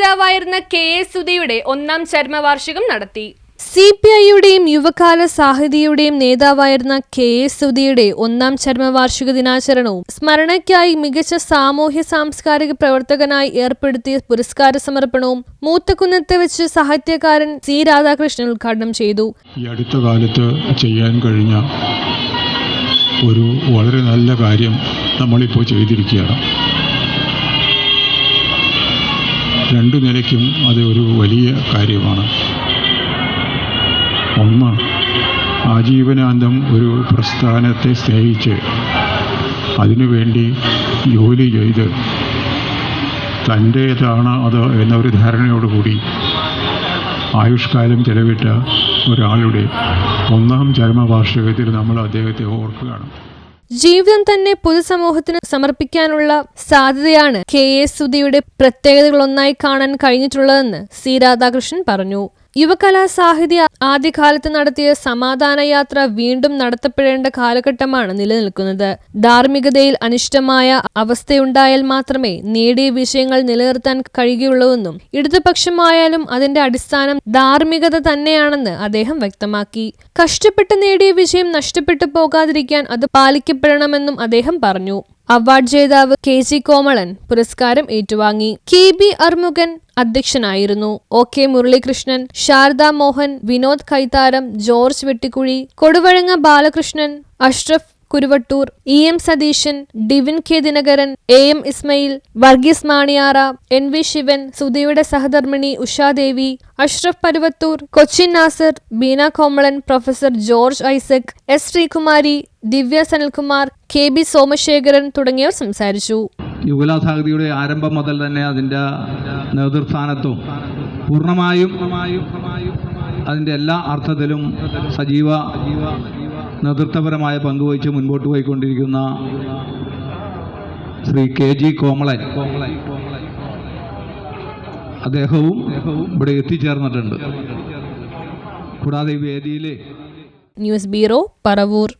നേതാവായിരുന്ന K A സുധയുടെ ഒന്നാം ചരമവാർഷികം നടത്തി. സി പി ഐയുടെയും യുവകാല സാഹിതിയുടെയും നേതാവായിരുന്ന കെ എസ് സുധിയുടെ ഒന്നാം ചരമവാർഷിക ദിനാചരണവും സ്മരണയ്ക്കായി മികച്ച സാമൂഹ്യ സാംസ്കാരിക പ്രവർത്തകനായി ഏർപ്പെടുത്തിയ പുരസ്കാര സമർപ്പണവും മൂത്തക്കുന്നത്ത് വെച്ച് സാഹിത്യകാരൻ സി രാധാകൃഷ്ണൻ ഉദ്ഘാടനം ചെയ്തു. ഈ അടുത്ത കാലത്ത് ചെയ്യാൻ കഴിഞ്ഞ ഒരു വളരെ നല്ല കാര്യം നമ്മളിപ്പോൾ ചെയ്തിരിക്കുകയാണ്. രണ്ടു നിലയ്ക്കും അത് ഒരു വലിയ കാര്യമാണ്. ഒന്ന് ആജീവനാന്തം ഒരു പ്രസ്ഥാനത്തെ സ്നേഹിച്ച് അതിനുവേണ്ടി ജോലി ചെയ്ത് തന്റേതാണ് അത് എന്നൊരു ധാരണയോടുകൂടി ആയുഷ്കാലം ചെലവിട്ട ഒരാളുടെ ഒന്നാം ചരമവാർഷികത്തിൽ നമ്മൾ അദ്ദേഹത്തെ ഓർക്കുകയാണ്. ജീവിതം തന്നെ പൊതുസമൂഹത്തിന് സമർപ്പിക്കാനുള്ള സാധ്യതയാണ് കെ എസ് സുധിയുടെ പ്രത്യേകതകളൊന്നായി കാണാൻ കഴിഞ്ഞിട്ടുള്ളതെന്ന് സി രാധാകൃഷ്ണൻ പറഞ്ഞു. യുവകലാ സാഹിത്യ ആദ്യകാലത്ത് നടത്തിയ സമാധാന യാത്ര വീണ്ടും നടത്തപ്പെടേണ്ട കാലഘട്ടമാണ് നിലനിൽക്കുന്നത്. ധാർമ്മികതയിൽ അനിഷ്ടമായ അവസ്ഥയുണ്ടായാൽ മാത്രമേ നേടിയ വിഷയങ്ങൾ നിലനിർത്താൻ കഴിയുകയുള്ളൂവെന്നും ഇടതുപക്ഷമായാലും അതിന്റെ അടിസ്ഥാനം ധാർമ്മികത തന്നെയാണെന്ന് അദ്ദേഹം വ്യക്തമാക്കി. കഷ്ടപ്പെട്ട് നേടിയ വിഷയം നഷ്ടപ്പെട്ടു പോകാതിരിക്കാൻ അത് പാലിക്കപ്പെടണമെന്നും അദ്ദേഹം പറഞ്ഞു. അവാർഡ് ജേതാവ് കെ ജി കോമളൻ പുരസ്കാരം ഏറ്റുവാങ്ങി. കെ ബി അർമുഖൻ അധ്യക്ഷനായിരുന്നു. O K Muralikrishnan Sharada Mohan Vinod Kaitharam George Vettikuzhi Koduvazhanga Balakrishnan Ashraf Kuruvattur. E. M. Satheesan Divin K. Dinakaran A. M. Ismail Varghese Maniyara N. V. Sivan സുധയുടെ സഹധർമ്മിണി Ushadevi Ashraf Paruvathur Cochin Nasar Beena Komalan professor George Isaac S. Sreekumari Divya Sanalkumar K. B. Somasekharan തുടങ്ങിയവർ സംസാരിച്ചു. യുഗലാസാഗതിയുടെ ആരംഭം മുതൽ തന്നെ അതിന്റെ നേതൃസ്ഥാനത്തും പൂർണമായും അതിന്റെ എല്ലാ അർത്ഥത്തിലും സജീവ നേതൃത്വപരമായ പങ്കുവഹിച്ച് മുൻപോട്ട് പോയിക്കൊണ്ടിരിക്കുന്ന ശ്രീ കെ ജി കോമളൻ. അദ്ദേഹവും ഇവിടെ എത്തിച്ചേർന്നിട്ടുണ്ട്. കൂടാതെ വേദിയിലെ ന്യൂസ് ബ്യൂറോ പറവൂർ.